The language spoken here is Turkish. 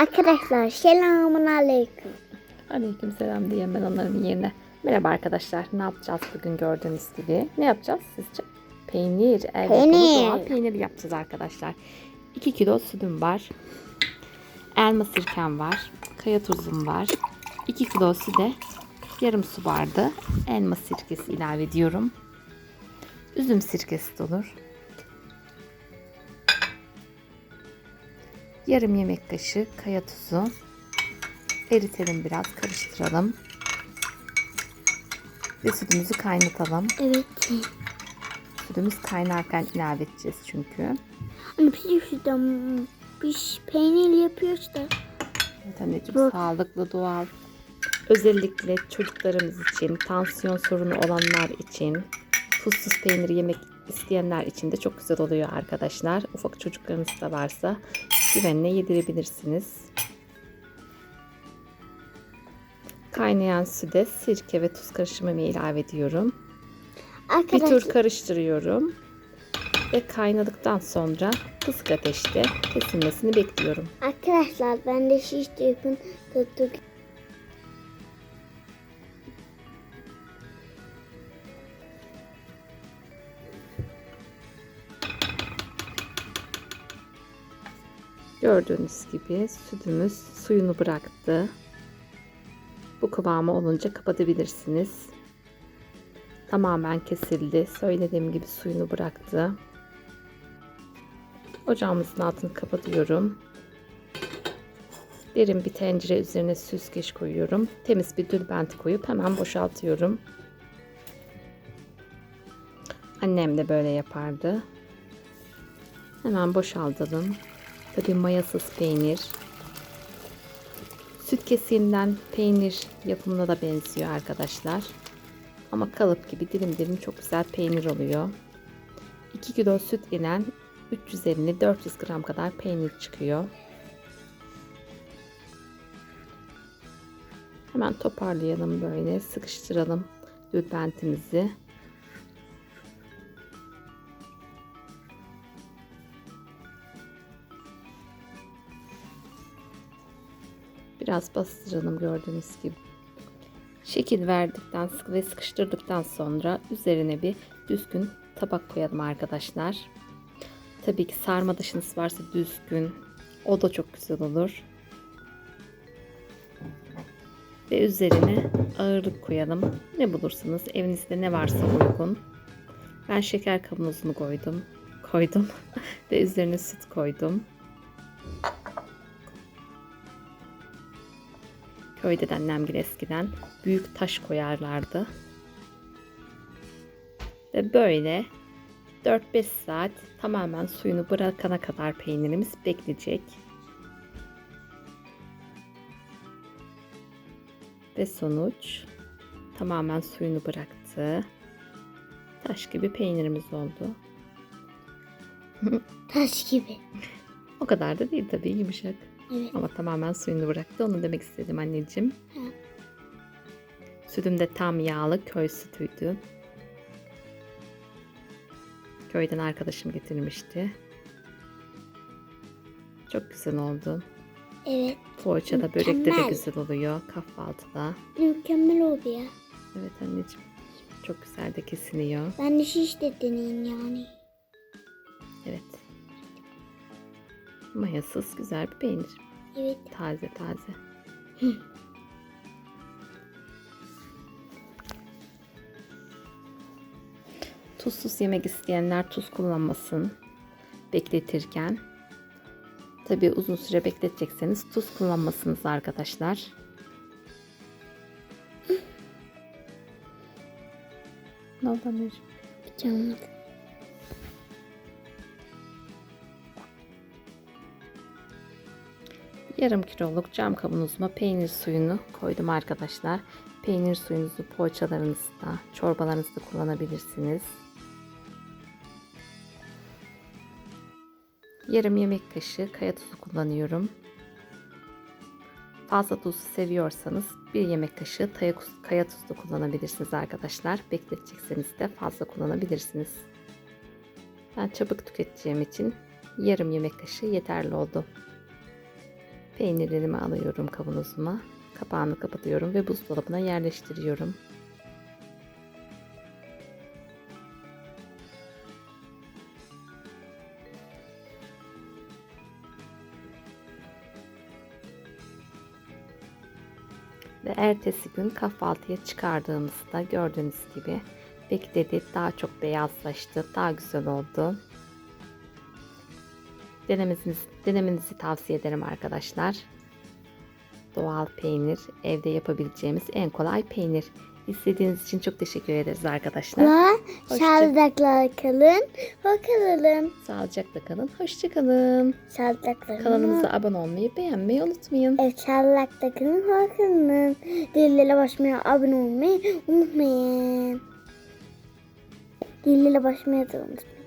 Arkadaşlar selamun aleyküm. Aleyküm selam diyeyim ben onların yerine. Merhaba arkadaşlar. Ne yapacağız bugün gördüğünüz gibi? Ne yapacağız sizce? Peynir. Evet, Peynir. doğal peynir yapacağız arkadaşlar. 2 kilo sütüm var. Elma sirkem var. Kaya tuzum var. 2 kilo süte yarım su bardağı elma sirkesi ilave ediyorum. Üzüm sirkesi de olur. Yarım yemek kaşığı kaya tuzu. Eritelim biraz, karıştıralım. Ve sütümüzü kaynatalım. Evet. Sütümüz kaynarken ilave edeceğiz çünkü. Hani bir şuradan biz peynir yapıyoruz da. Evet anneciğim Bu- sağlıklı, doğal. Özellikle çocuklarımız için, tansiyon sorunu olanlar için, tuzsuz peynir yemek isteyenler için de çok güzel oluyor arkadaşlar. Ufak çocuklarınız da varsa güvenle yedirebilirsiniz. Kaynayan süte sirke ve tuz karışımımı ilave ediyorum. Bir Arkadaşlar tur karıştırıyorum. Ve kaynadıktan sonra kısık ateşte kesilmesini bekliyorum. arkadaşlar ben de şiş yapın tuttuk. Gördüğünüz gibi sütümüz suyunu bıraktı. Bu kıvamı olunca kapatabilirsiniz. Tamamen kesildi. Söylediğim gibi suyunu bıraktı. Ocağımızın altını kapatıyorum. Derin bir tencere üzerine süzgeç koyuyorum. Temiz bir tülbent koyup hemen boşaltıyorum. Annem de böyle yapardı. Hemen boşaltalım. Tabii mayasız peynir. Süt kesiğinden peynir yapımına da benziyor arkadaşlar. Ama kalıp gibi dilim dilim çok güzel peynir oluyor. 2 kilo süt ile 350-400 gram kadar peynir çıkıyor. Hemen toparlayalım böyle sıkıştıralım tülbentimizi. Biraz bastıralım gördüğünüz gibi. Şekil verdikten ve sıkıştırdıktan sonra üzerine bir düzgün tabak koyalım arkadaşlar. Tabii ki sarma dışınız varsa düzgün. O da çok güzel olur. Ve üzerine ağırlık koyalım. Ne bulursanız evinizde ne varsa uygun. Ben şeker kavanozunu koydum. Koydum. ve üzerine süt koydum. Köyde de annemgil eskiden büyük taş koyarlardı. Ve böyle 4-5 saat tamamen suyunu bırakana kadar peynirimiz bekleyecek. Ve sonuç tamamen suyunu bıraktı. Taş gibi peynirimiz oldu. Taş gibi. O kadar da değil tabii yumuşak. Evet. Ama tamamen suyunu bıraktı. Onu demek istedim anneciğim. Hı. Sütüm de tam yağlı köy sütüydü. Köyden arkadaşım getirmişti. Çok güzel oldu. Evet. Poğaçada, börekte de Mükemmel. güzel oluyor. Kahvaltıda. Mükemmel oldu ya. Evet anneciğim. Çok güzel de kesiliyor. Ben de şiş de deneyim yani. Mayasız güzel bir peynir. Evet. Taze taze. Tuzsuz yemek isteyenler tuz kullanmasın bekletirken. Tabi uzun süre bekletecekseniz tuz kullanmasınız arkadaşlar. Ne oldu anneciğim? Canım. Yarım kiloluk cam kavanozuma peynir suyunu koydum arkadaşlar. Peynir suyunuzu poğaçalarınızda, çorbalarınızda kullanabilirsiniz. Yarım yemek kaşığı kaya tuzu kullanıyorum. Fazla tuz seviyorsanız bir yemek kaşığı kaya tuzu da kullanabilirsiniz arkadaşlar. Bekletecekseniz de fazla kullanabilirsiniz. Ben çabuk tüketeceğim için yarım yemek kaşığı yeterli oldu. Peynirlerimi alıyorum kavanozuma. Kapağını kapatıyorum ve buzdolabına yerleştiriyorum. Ve ertesi gün kahvaltıya çıkardığımızda gördüğünüz gibi bekledi. Daha çok beyazlaştı. Daha güzel oldu. Denemenizi, denemenizi tavsiye ederim arkadaşlar. Doğal peynir, evde yapabileceğimiz en kolay peynir. İzlediğiniz için çok teşekkür ederiz arkadaşlar. Sağlıcakla kalın. Bakalım. Sağlıcakla kalın. Hoşçakalın. Sağlıcakla kalın. Kanalımıza abone olmayı, beğenmeyi unutmayın. Evet sağlıcakla kalın. Bakalım. Dillere basmaya abone olmayı unutmayın. Dillere basmaya da unutmayın.